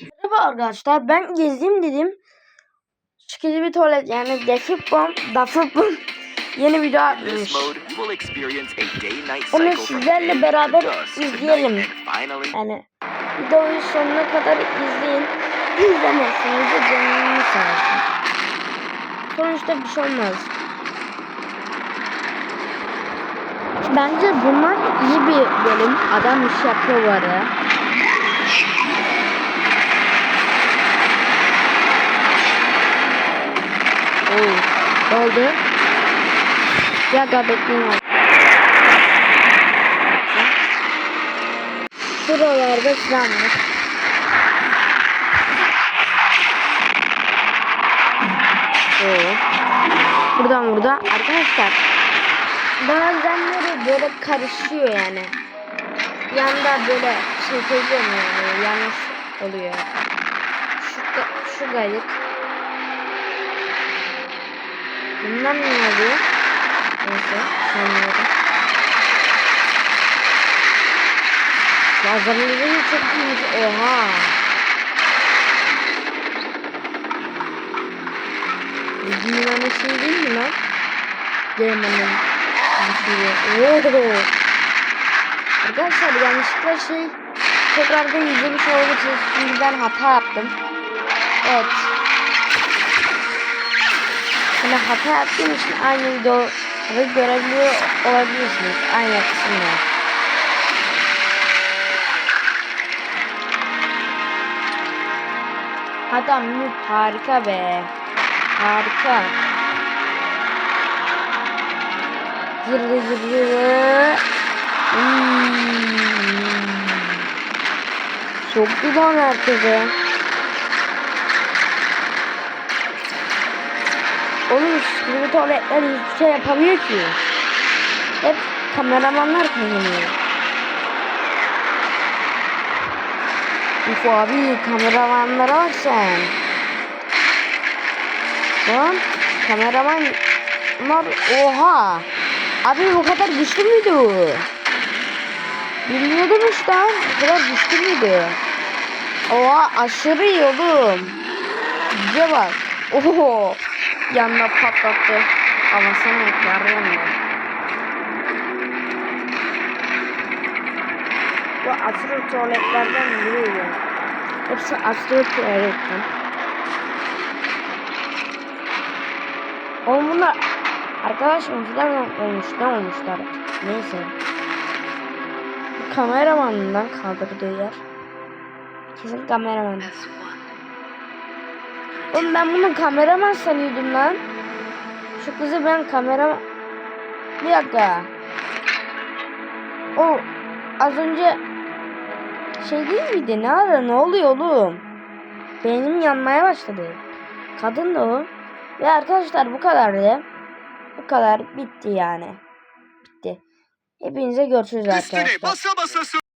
Merhaba arkadaşlar ben gezeyim dedim. Çıkıcı bir tuvalet yani Defip Bomb, Dafip Bomb yeni video atmış. Onu sizlerle beraber izleyelim. Yani videoyu sonuna kadar izleyin. İzlemezseniz de canını sağlırsın. Sonuçta bir şey olmaz. Bence bunlar iyi bir bölüm. Adam iş yapıyor bu arada. Oo, ne oldu? Bir dakika bekleyin. Şuralarda silah var. Oo. Buradan burada. Arkadaşlar bazenleri böyle karışıyor yani. Yanda böyle şey söylüyorum yani yanlış oluyor. Şu, şu gayet. Bundan ne oluyor? Neyse sanmıyorum. Lazerleri çok iyi. Oha. Dünyanın şey değil mi lan? Gelmenin bir Oo. Arkadaşlar yanlışlıkla şey tekrardan olabilirsiniz. Çünkü ben hata yaptım. Evet. Şimdi hata yaptığım için aynı videoyu görebiliyor olabilirsiniz. Aynı kısımda. Adam harika be. Harika. Zırı zırı. Hmm. Çok güzel herkese. Oğlum şimdi tuvaletler hiçbir şey yapamıyor ki. Hep kameramanlar kazanıyor. Uf abi kameramanlara bak sen. Lan kameramanlar oha. Abi bu kadar güçlü müydü? Bilmiyordum işte. Bu kadar güçlü müydü? Oha aşırı iyi oğlum. Bize bak. Oho. Yanına patlattı. Ama sana ben. Bu aşırı tuvaletlerden biri Hepsi aşırı tuvaletten. Oğlum bunlar arkadaş oyuncular mı olmuş ne olmuşlar neyse. Bu kameramanından kaldırdığı yer. Kesin kameraman. Oğlum ben bunu kameraman sanıyordum lan. Şu kızı ben kameraman... Bir dakika. O az önce şey değil miydi? Ne ara ne oluyor oğlum? Beynim yanmaya başladı. Kadın da o. Ve arkadaşlar bu kadardı. Bu kadar bitti yani. Bitti. Hepinize görüşürüz arkadaşlar.